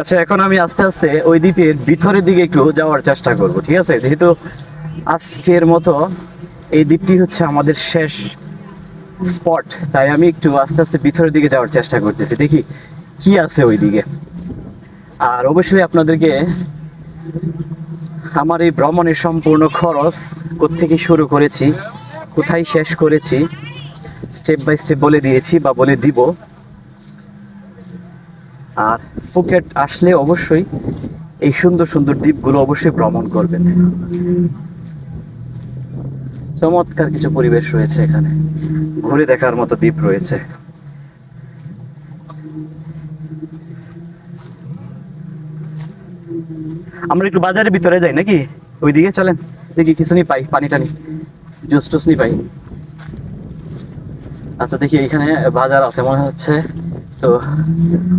আচ্ছা এখন আমি আস্তে আস্তে ওই দ্বীপের ভিতরের দিকে একটু যাওয়ার চেষ্টা করব, ঠিক আছে? যেহেতু আজকের মতো এই দ্বীপটি হচ্ছে আমাদের শেষ স্পট, তাই আমি একটু আস্তে আস্তে ভিতরের দিকে যাওয়ার চেষ্টা করতেছি। দেখি কি আছে ওই দিকে। আর অবশ্যই আপনাদেরকে আমার এই ভ্রমণের সম্পূর্ণ খরচ কোত্থেকে শুরু করেছি, কোথায় শেষ করেছি, স্টেপ বাই স্টেপ বলে দিয়েছি বা বলে দিব। আর ফুকেট আসলে অবশ্যই এই সুন্দর সুন্দর দ্বীপগুলো অবশ্যই ভ্রমণ করবেন চমৎকার কিছু পরিবেশ রয়েছে এখানে। ঘুরে দেখার মতো দ্বীপ রয়েছে। আমরা একটু বাজারের ভিতরে যাই নাকি? ওইদিকে চলেন। দেখি কিছু নি পাই পানি টানি জুস টুস নি পাই। আচ্ছা দেখি এখানে বাজার আছে মনে হচ্ছে। তো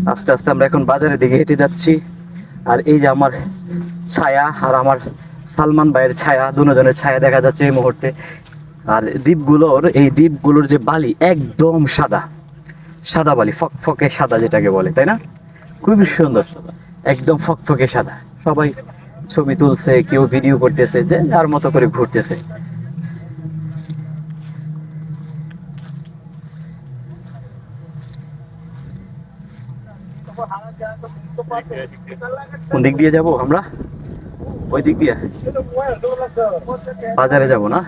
আস্তে আস্তে আমরা এখন বাজারের দিকে হেঁটে যাচ্ছি। আর এই যে আমার ছায়া আর আমার সালমান ভাইয়ের ছায়া, দুজনের ছায়া দেখা যাচ্ছে এই মুহূর্তে। আর দ্বীপগুলোর, এই দ্বীপগুলোর যে বালি একদম সাদা। সাদা বালি, ফকফকে সাদা যেটাকে বলে, তাই না? খুবই সুন্দর। একদম ফকফকে সাদা। সবাই ছবি তুলছে, কেউ ভিডিও করতেছে, যে যার মতো করে ঘুরতেছে। কোন দিক দিয়ে যাব আমরা? ওই দিক দিয়ে? বাজারে যাব না?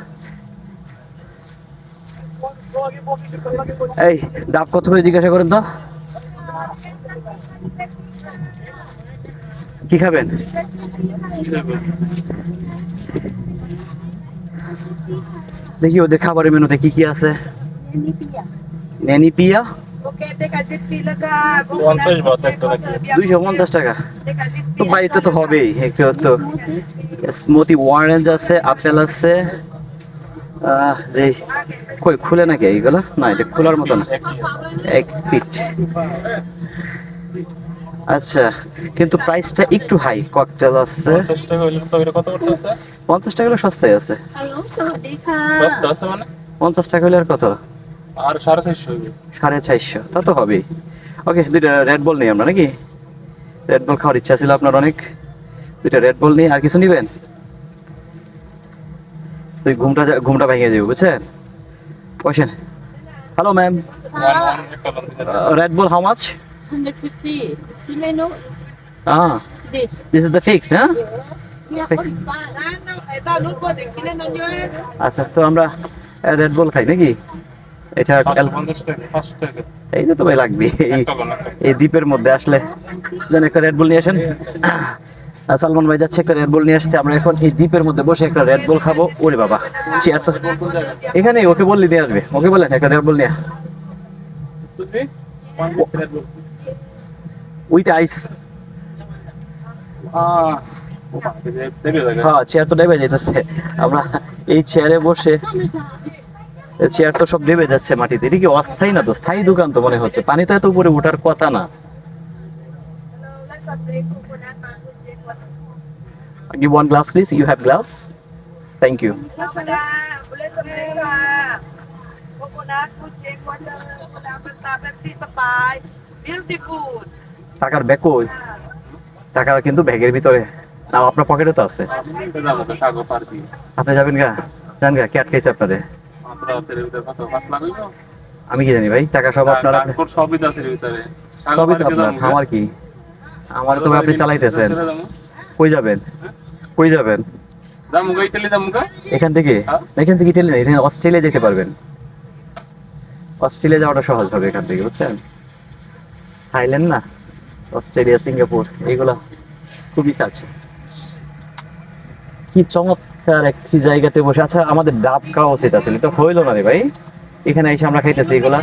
এই, ডাব কত করে জিজ্ঞাসা করেন তো? কি খাবেন? দেখি ওদের খাবারের মেনুতে কি কি আছে? নেনি পিয়া। দুইশো পঞ্চাশ টাকা। তো বাড়িতে তো হবেই একটু তো অরেঞ্জ আছে আপেল আছে। যে কই খুলে নাকি এইগুলো? না এটা খোলার মতো না। এক পিট আচ্ছা কিন্তু প্রাইসটা একটু হাই ককটেল আছে। পঞ্চাশ টাকা হলে সস্তায় আছে মানে? পঞ্চাশ টাকা হলে আর কত? আর সাড়ে চারশো সাড়ে চারশো তা তো হবেই। ওকে দুইটা রেড বল নেই আমরা নাকি? রেড বল খাওয়ার ইচ্ছা ছিল আপনার অনেক। দুইটা রেড বল নিয়ে আর কিছু নিবেন? তুই ঘুমটা ঘুমটা ভেঙে যাবে বুঝছেন? বসেন। Hello ma'am red ball how much 150. Si menu Ah, this. this is the fixed, হ্যাঁ Six. oh. আচ্ছা তো আমরা রেড বল খাই নাকি? এটা এই তো ভাই লাগবে। এই দ্বীপের মধ্যে আসলে যেন একটা রেড বল নিয়ে আসেন। সালমান ভাই যাচ্ছে একটা রেড বল নিয়ে আসতে। আমরা এখন এই দ্বীপের মধ্যে বসে একটা রেড বল খাব। ওরে বাবা চেয়ার তো এখানে ওকে বললি দিয়ে আসবে। ওকে বলেন একটা রেড বল নিয়ে। উইথ আইস হ্যাঁ চেয়ার তো ডেবে যাইতেছে। আমরা এই চেয়ারে বসে চেয়ার তো সব ডেবে যাচ্ছে মাটিতে এটা কি অস্থায়ী না তো স্থায়ী দোকান তো মনে হচ্ছে পানি তো এত উপরে ওঠার কথা না. Coconut food shake water. Coconut basta Pepsi Papay. Beautiful. টাকার ব্যাগ কই টাকা কিন্তু ব্যাগের ভিতরে না আপনার পকেটে তো আছে আপনি যাবেন গা যান গা কে আটকাইছে আপনাদের মাত্র আছে ভিতরে কত পাঁচ লাখ হইল আমি কি জানি ভাই টাকা সব আপনার সবই তো আছে ভিতরে। সবই তো আপনার আমার কি? আমার তো আপনি চালাইতেছেন। কই যাবেন? কই যাবেন? এখান থেকে? হ্যাঁ। এখান থেকে ইটালি এখানে অস্ট্রেলিয়া যেতে পারবেন। অস্ট্রেলিয়া যাওয়াটা সহজ হবে এখান থেকে বুঝছেন? থাইল্যান্ড না অস্ট্রেলিয়া সিঙ্গাপুর এইগুলা খুবই কাছে। কি চমৎকার একটি জায়গাতে বসে আচ্ছা আমাদের ডাব খাওয়া উচিত আছে তো হইল না রে ভাই। এখানে এসে আমরা খাইতেছি এগুলা।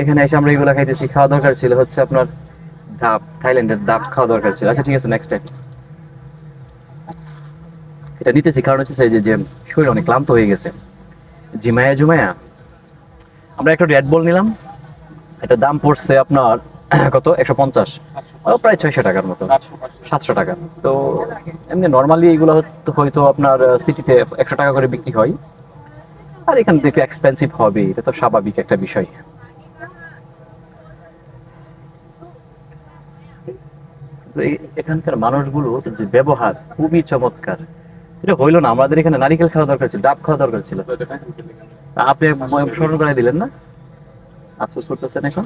এখানে এসে আমরা এগুলা খাইতেছি। খাওয়া দরকার ছিল হচ্ছে আপনার ডাব, থাইল্যান্ডের ডাব খাওয়া দরকার ছিল। আচ্ছা ঠিক আছে নেক্সট টাইম এটা নিতেছি, কারণ হচ্ছে যে যে শরীর অনেক ক্লান্ত হয়ে গেছে। জিমায়া জুমায়া আমরা একটা রেড বল নিলাম। এটা দাম পড়ছে আপনার কত? একশো পঞ্চাশ। প্রায় ছয়শো টাকার মতো। সাতশো, টাকা তো এমনি নর্মালি এগুলো হয়তো- আপনার সিটিতে একশো টাকা করে বিক্রি হয়। আর এখান থেকে এক্সপেন্সিভ হবে এটা তো স্বাভাবিক একটা বিষয়। এখানকার মানুষগুলোর যে ব্যবহার খুবই চমৎকার। এটা হইল না আমাদের এখানে নারিকেল খাওয়া দরকার ছিল ডাব খাওয়া দরকার ছিল? আপনি স্মরণ করে দিলেন না? আফসোস করতেছেন এখন?